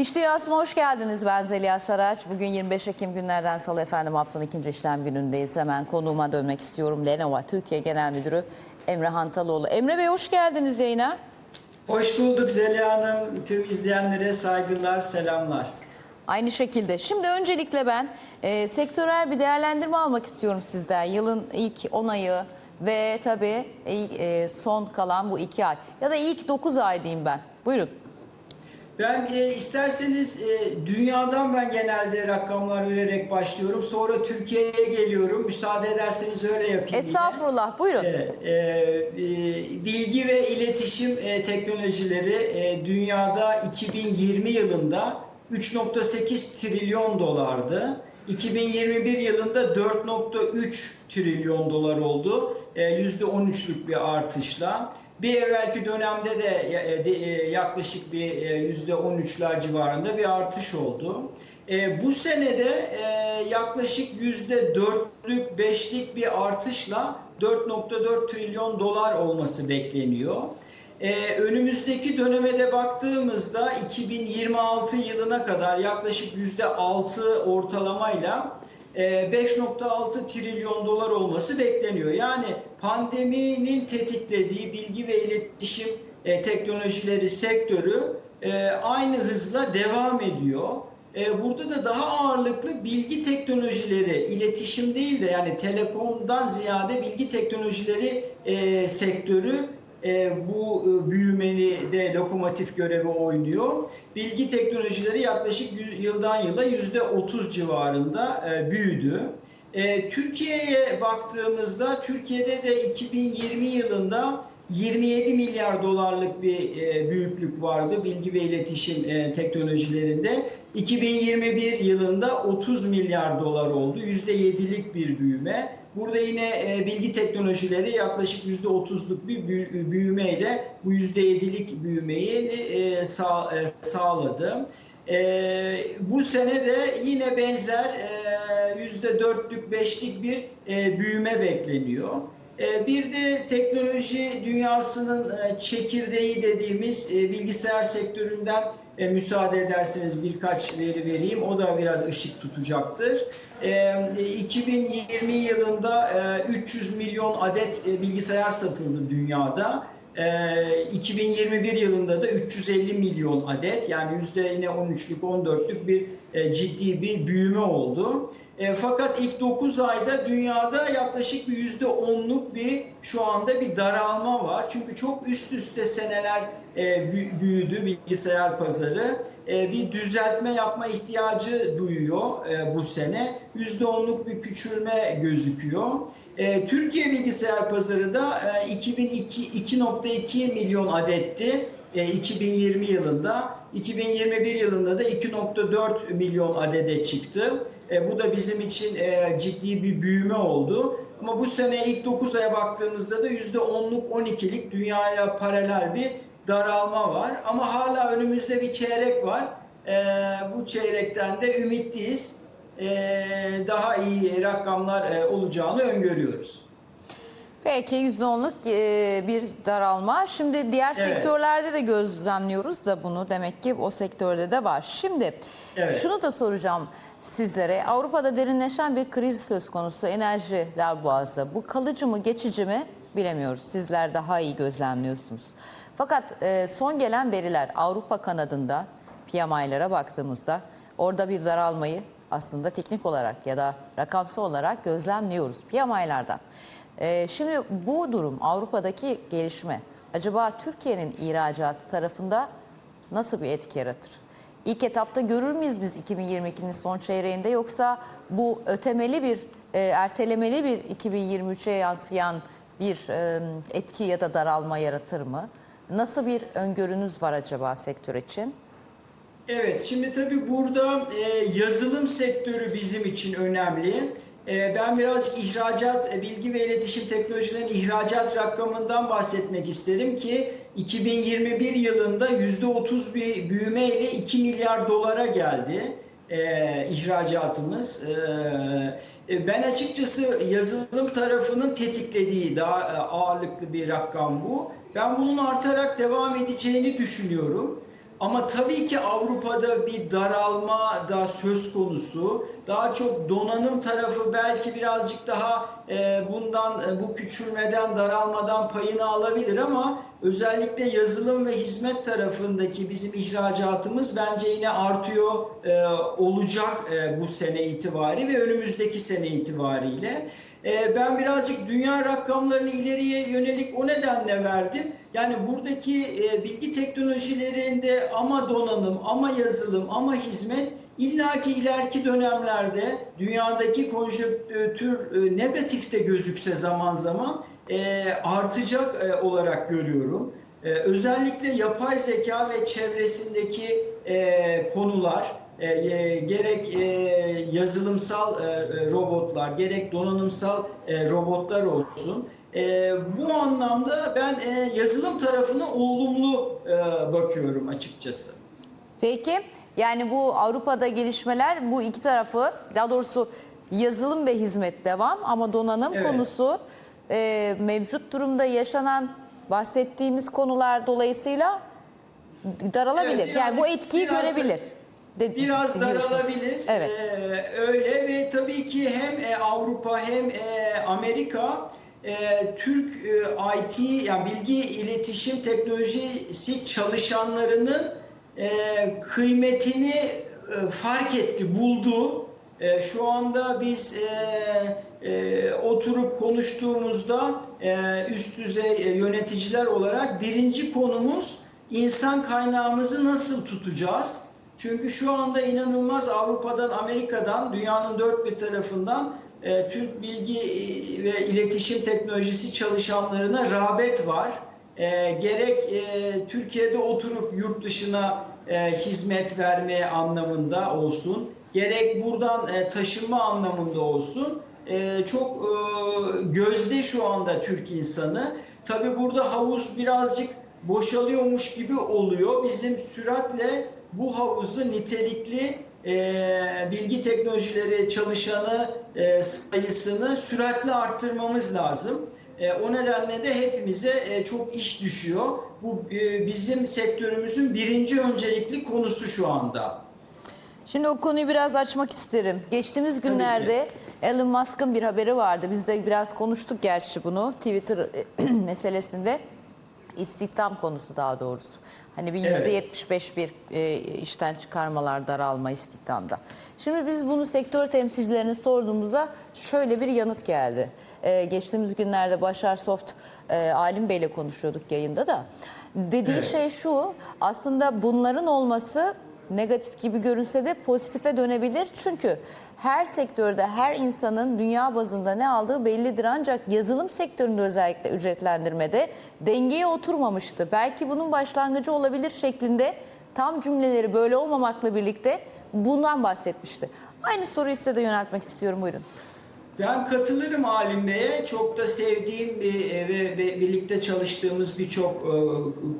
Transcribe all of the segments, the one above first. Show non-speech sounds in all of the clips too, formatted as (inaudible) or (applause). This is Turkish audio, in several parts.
İş Dünyası'na hoş geldiniz. Ben Zeliha Saraç. Bugün 25 Ekim günlerden salı efendim haftanın ikinci işlem günündeyiz. Hemen konuğuma dönmek istiyorum. Lenovo Türkiye Genel Müdürü Emre Hantaloğlu. Emre Bey hoş geldiniz yayına. Hoş bulduk Zeliha Hanım. Tüm izleyenlere saygılar, selamlar. Aynı şekilde. Şimdi öncelikle ben e, sektörel bir değerlendirme almak istiyorum sizden. Yılın ilk 10 ayı ve tabii e, son kalan bu 2 ay ya da ilk 9 ay diyeyim ben. Buyurun. Ben e, isterseniz e, dünyadan ben genelde rakamlar vererek başlıyorum. Sonra Türkiye'ye geliyorum. Müsaade ederseniz öyle yapayım. yine. Estağfurullah buyurun. E, e, bilgi ve iletişim e, teknolojileri e, dünyada 2020 yılında 3.8 trilyon dolardı. 2021 yılında 4.3 trilyon dolar oldu. E, %13'lük bir artışla. Bir evvelki dönemde de e, e, yaklaşık bir e, %13'ler civarında bir artış oldu. E, bu senede e, yaklaşık %4'lük 5'lik bir artışla 4.4 trilyon dolar olması bekleniyor. E, önümüzdeki döneme de baktığımızda 2026 yılına kadar yaklaşık %6 ortalamayla e, 5.6 trilyon dolar olması bekleniyor. Yani pandeminin tetiklediği bilgi ve iletişim e, teknolojileri sektörü e, aynı hızla devam ediyor. E, Burada da daha ağırlıklı bilgi teknolojileri, iletişim değil de yani telekomdan ziyade bilgi teknolojileri e, sektörü e, bu e, büyümeni de lokomotif görevi oynuyor. Bilgi teknolojileri yaklaşık yıldan yıla yüzde 30 civarında e, büyüdü. E, Türkiye'ye baktığımızda Türkiye'de de 2020 yılında 27 milyar dolarlık bir e, büyüklük vardı bilgi ve iletişim e, teknolojilerinde. 2021 yılında 30 milyar dolar oldu. %7'lik bir büyüme. Burada yine e, bilgi teknolojileri yaklaşık %30'luk bir büyü- büyümeyle bu %7'lik büyümeyi e, sağ- e, sağladı. E, bu sene de yine benzer e, %4'lük 5'lik bir e, büyüme bekleniyor. E, Bir de teknoloji dünyasının e, çekirdeği dediğimiz e, bilgisayar sektöründen e, müsaade ederseniz birkaç veri vereyim. O da biraz ışık tutacaktır. E, 2020 yılında e, 300 milyon adet e, bilgisayar satıldı dünyada. E, 2021 yılında da 350 milyon adet yani yüzde yine 13'lük 14'lük bir e, ciddi bir büyüme oldu. E, fakat ilk 9 ayda dünyada yaklaşık bir yüzde 10'luk bir şu anda bir daralma var. Çünkü çok üst üste seneler e, bü- büyüdü bilgisayar pazarı. E, bir düzeltme yapma ihtiyacı duyuyor e, bu sene. Yüzde 10'luk bir küçülme gözüküyor. E, Türkiye bilgisayar pazarı da e, 2002 2.2 milyon adetti. E, 2020 yılında 2021 yılında da 2.4 milyon adede çıktı. E, bu da bizim için e, ciddi bir büyüme oldu. Ama bu sene ilk 9 aya baktığımızda da %10'luk 12'lik dünyaya paralel bir daralma var. Ama hala önümüzde bir çeyrek var. E, bu çeyrekten de ümitliyiz. E, daha iyi rakamlar e, olacağını öngörüyoruz. Peki %10'luk e, bir daralma. Şimdi diğer Evet. sektörlerde de gözlemliyoruz da bunu demek ki o sektörde de var. Şimdi Evet. şunu da soracağım sizlere. Avrupa'da derinleşen bir kriz söz konusu enerji boğazda. Bu kalıcı mı geçici mi bilemiyoruz. Sizler daha iyi gözlemliyorsunuz. Fakat e, son gelen veriler Avrupa kanadında PMI'lara baktığımızda orada bir daralmayı aslında teknik olarak ya da rakamsal olarak gözlemliyoruz PMI'lardan. Ee, şimdi bu durum Avrupa'daki gelişme acaba Türkiye'nin ihracatı tarafında nasıl bir etki yaratır? İlk etapta görür müyüz biz 2022'nin son çeyreğinde yoksa bu ötemeli bir, e, ertelemeli bir 2023'e yansıyan bir e, etki ya da daralma yaratır mı? Nasıl bir öngörünüz var acaba sektör için? Evet, şimdi tabii burada e, yazılım sektörü bizim için önemli. E, ben biraz ihracat, e, bilgi ve iletişim teknolojilerinin ihracat rakamından bahsetmek isterim ki 2021 yılında %30 bir büyümeyle 2 milyar dolara geldi e, ihracatımız. E, e, ben açıkçası yazılım tarafının tetiklediği daha ağırlıklı bir rakam bu. Ben bunun artarak devam edeceğini düşünüyorum. Ama tabii ki Avrupa'da bir daralma da söz konusu. Daha çok donanım tarafı belki birazcık daha e, bundan e, bu küçülmeden, daralmadan payını alabilir ama özellikle yazılım ve hizmet tarafındaki bizim ihracatımız bence yine artıyor e, olacak e, bu sene itibari ve önümüzdeki sene itibariyle. E, ben birazcık dünya rakamlarını ileriye yönelik o nedenle verdim. Yani buradaki e, bilgi teknolojilerinde ama donanım, ama yazılım, ama hizmet illaki ileriki dönemlerde dünyadaki konjonktür e, negatif de gözükse zaman zaman e, artacak e, olarak görüyorum. E, özellikle yapay zeka ve çevresindeki e, konular e, e, gerek e, yazılımsal e, robotlar gerek donanımsal e, robotlar olsun. E, bu anlamda ben e, yazılım tarafına olumlu e, bakıyorum açıkçası. Peki yani bu Avrupa'da gelişmeler bu iki tarafı daha doğrusu yazılım ve hizmet devam ama donanım Evet. konusu e, mevcut durumda yaşanan bahsettiğimiz konular dolayısıyla daralabilir. Evet, yani bu etkiyi biraz görebilir. de- Biraz daralabilir. Evet. Ee, öyle ve tabii ki hem e, Avrupa hem e, Amerika e, Türk e, IT yani bilgi iletişim teknolojisi çalışanlarının e, kıymetini e, fark etti, buldu. E, şu anda biz e, e, oturup konuştuğumuzda e, üst düzey e, yöneticiler olarak birinci konumuz insan kaynağımızı nasıl tutacağız? Çünkü şu anda inanılmaz Avrupa'dan, Amerika'dan, dünyanın dört bir tarafından e, Türk bilgi e, ve iletişim teknolojisi çalışanlarına rağbet var. E, gerek e, Türkiye'de oturup yurt dışına e, hizmet verme anlamında olsun, gerek buradan e, taşınma anlamında olsun. E, çok e, gözde şu anda Türk insanı. Tabi burada havuz birazcık boşalıyormuş gibi oluyor. Bizim süratle bu havuzu nitelikli e, bilgi teknolojileri çalışanı e, sayısını süratle arttırmamız lazım. E, o nedenle de hepimize e, çok iş düşüyor. Bu e, bizim sektörümüzün birinci öncelikli konusu şu anda. Şimdi o konuyu biraz açmak isterim. Geçtiğimiz günlerde Elon Musk'ın bir haberi vardı. Biz de biraz konuştuk gerçi bunu Twitter (clears throat) meselesinde. İstihdam konusu daha doğrusu. Hani bir yüzde Evet. 75 bir e, işten çıkarmalar daralma istihdamda. Şimdi biz bunu sektör temsilcilerine sorduğumuzda şöyle bir yanıt geldi. E, geçtiğimiz günlerde Başar Soft e, Alim Bey'le konuşuyorduk yayında da. Dediği Evet. şey şu aslında bunların olması negatif gibi görünse de pozitife dönebilir. Çünkü her sektörde her insanın dünya bazında ne aldığı bellidir ancak yazılım sektöründe özellikle ücretlendirmede dengeye oturmamıştı. Belki bunun başlangıcı olabilir şeklinde tam cümleleri böyle olmamakla birlikte bundan bahsetmişti. Aynı soruyu size de yöneltmek istiyorum buyurun. Ben katılırım Alim Bey'e. Çok da sevdiğim bir ve, birlikte çalıştığımız birçok e,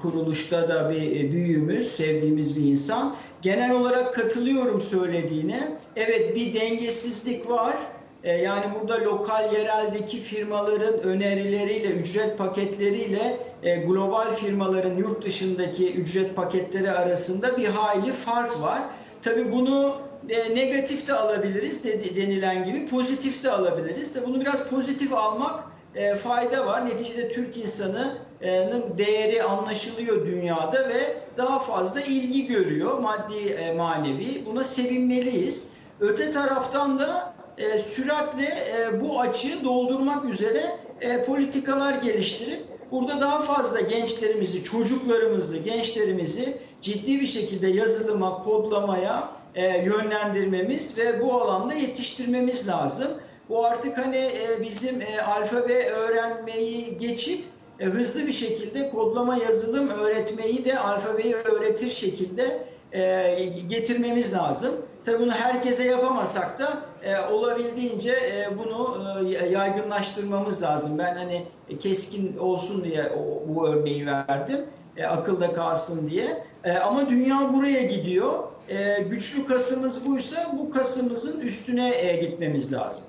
kuruluşta da bir e, büyüğümüz, sevdiğimiz bir insan. Genel olarak katılıyorum söylediğine. Evet bir dengesizlik var. E, Yani burada lokal yereldeki firmaların önerileriyle, ücret paketleriyle global firmaların yurt dışındaki ücret paketleri arasında bir hayli fark var. Tabii bunu e, negatif de alabiliriz dedi- denilen gibi pozitif de alabiliriz. De bunu biraz pozitif almak e, fayda var. Neticede Türk insanının değeri anlaşılıyor dünyada ve daha fazla ilgi görüyor maddi e, manevi. Buna sevinmeliyiz. Öte taraftan da e, süratle e, bu açığı doldurmak üzere e, politikalar geliştirip burada daha fazla gençlerimizi, çocuklarımızı, gençlerimizi ciddi bir şekilde yazılıma, kodlamaya e, yönlendirmemiz ve bu alanda yetiştirmemiz lazım. Bu artık hani e, bizim e, alfabe öğrenmeyi geçip e, hızlı bir şekilde kodlama yazılım öğretmeyi de alfabeyi öğretir şekilde e, getirmemiz lazım. Tabii bunu herkese yapamasak da e, olabildiğince e, bunu e, yaygınlaştırmamız lazım. Ben hani keskin olsun diye o, bu örneği verdim. E, akılda kalsın diye. E, ama dünya buraya gidiyor. E, güçlü kasımız buysa bu kasımızın üstüne e, gitmemiz lazım.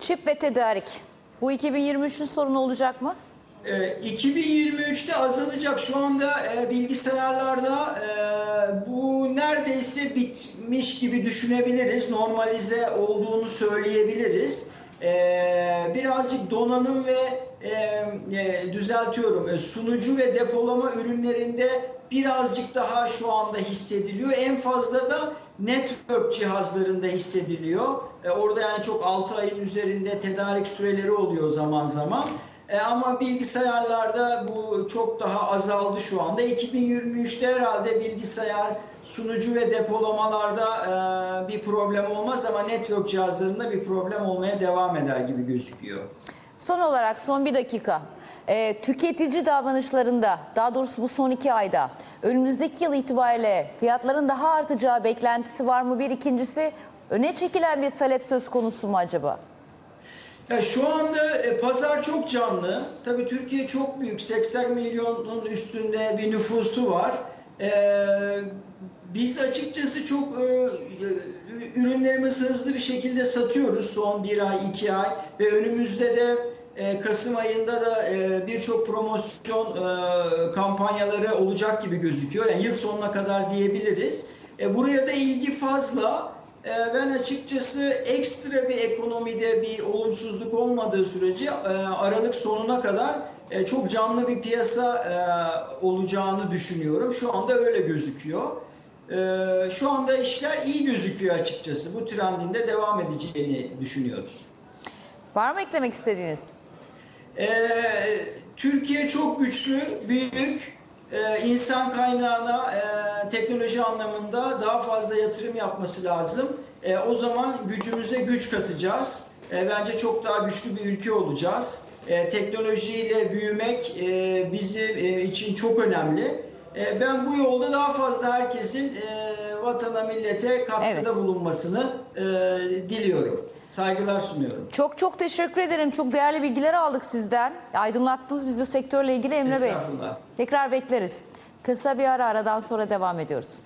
Çip ve tedarik. Bu 2023'ün sorunu olacak mı? E, 2023'te azalacak. Şu anda e, bilgisayarlarda e, neredeyse bitmiş gibi düşünebiliriz. Normalize olduğunu söyleyebiliriz. Ee, birazcık donanım ve e, e, düzeltiyorum e, sunucu ve depolama ürünlerinde birazcık daha şu anda hissediliyor. En fazla da network cihazlarında hissediliyor. E, orada yani çok 6 ayın üzerinde tedarik süreleri oluyor zaman zaman. E, ama bilgisayarlarda bu çok daha azaldı şu anda. 2023'te herhalde bilgisayar sunucu ve depolamalarda e, bir problem olmaz ama network cihazlarında bir problem olmaya devam eder gibi gözüküyor. Son olarak son bir dakika. Ee, tüketici davranışlarında daha doğrusu bu son iki ayda önümüzdeki yıl itibariyle fiyatların daha artacağı beklentisi var mı? Bir ikincisi öne çekilen bir talep söz konusu mu acaba? Ya şu anda e, pazar çok canlı. Tabii Türkiye çok büyük. 80 milyonun üstünde bir nüfusu var. Ee, biz açıkçası çok e, e, ürünlerimizi hızlı bir şekilde satıyoruz son bir ay, iki ay ve önümüzde de e, Kasım ayında da e, birçok promosyon e, kampanyaları olacak gibi gözüküyor. Yani yıl sonuna kadar diyebiliriz. E, buraya da ilgi fazla. E, ben açıkçası ekstra bir ekonomide bir olumsuzluk olmadığı sürece e, Aralık sonuna kadar e, çok canlı bir piyasa e, olacağını düşünüyorum. Şu anda öyle gözüküyor. E, Şu anda işler iyi gözüküyor açıkçası. Bu trendin de devam edeceğini düşünüyoruz. Var mı eklemek istediğiniz? Ee, Türkiye çok güçlü, büyük. Ee, insan kaynağına e, teknoloji anlamında daha fazla yatırım yapması lazım. E, o zaman gücümüze güç katacağız. E, bence çok daha güçlü bir ülke olacağız. E, teknolojiyle büyümek e, bizim e, için çok önemli. E, ben bu yolda daha fazla herkesin e, vatana, millete katkıda Evet. bulunmasını e, diliyorum. Saygılar sunuyorum. Çok çok teşekkür ederim. Çok değerli bilgiler aldık sizden. Aydınlattınız bizi sektörle ilgili Emre Bey. Tekrar bekleriz. Kısa bir ara aradan sonra devam ediyoruz.